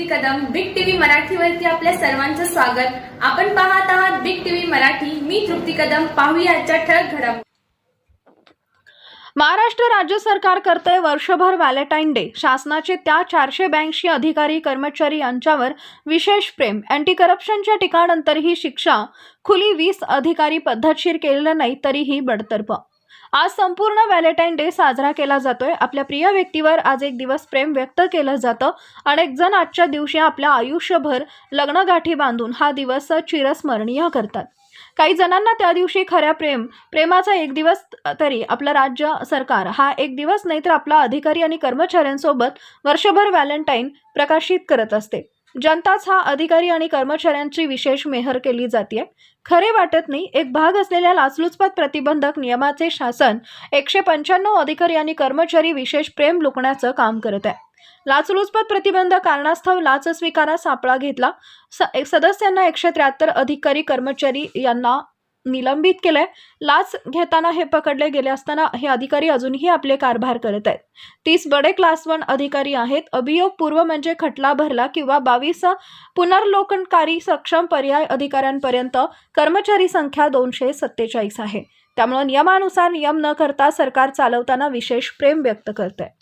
तृप्ती Kadam big TV मराठीवरती आपल्या सर्वांचं स्वागत. आपण पाहत आहात बिग टीव्ही मराठी. मी तृप्ती कदम. पाहूया आजच्या ठळक घडामोडी. महाराष्ट्र राज्य सरकार करतंय वर्षभर व्हॅलेंटाईन डे. शासनाचे त्या चारशे ब्याऐंशी अधिकारी कर्मचारी यांच्यावर विशेष प्रेम. अँटी करप्शनच्या ठिकाणंतरही शिक्षा. खुली वीस अधिकारी पद्धतशीर केलेलं नाही तरीही बडतर्फ. आज संपूर्ण व्हॅलेंटाईन डे साजरा केला जातोय. आपल्या प्रिय व्यक्तीवर आज एक दिवस प्रेम व्यक्त केलं जातं. अनेक जण आजच्या दिवशी आपल्या आयुष्यभर लग्नगाठी बांधून हा दिवस चिरस्मरणीय करतात. काही जणांना त्या दिवशी खऱ्या प्रेम प्रेमाचा एक दिवस तरी आपलं राज्य सरकार हा एक दिवस नाही तर आपला अधिकारी आणि कर्मचाऱ्यांसोबत वर्षभर व्हॅलेंटाईन प्रकाशित करत असते. जनताच हा अधिकारी आणि कर्मचाऱ्यांची विशेष मेहर केली जाते खरे वाटत नाही एक भाग असलेल्या लाचलुचपत प्रतिबंधक नियमाचे शासन एकशे पंच्याण्णव अधिकारी आणि कर्मचारी विशेष प्रेम लुकण्याचं काम करत आहे. लाचलुचपत प्रतिबंध कारणास्तव लाच स्वीकारा सापळा घेतला. स एक सदस्यांना एकशे त्र्याहत्तर अधिकारी कर्मचारी यांना निलंबित केलंय. लाच घेताना हे पकडले गेले असताना हे अधिकारी अजूनही आपले कारभार करत आहेत. तीस बडे क्लास वन अधिकारी आहेत. अभियोग पूर्व म्हणजे खटला भरला किंवा बावीस पुनर्लोकनकारी सक्षम पर्याय अधिकाऱ्यांपर्यंत कर्मचारी संख्या दोनशे सत्तेचाळीस आहे. त्यामुळे नियमानुसार नियम न करता सरकार चालवताना विशेष प्रेम व्यक्त करत आहे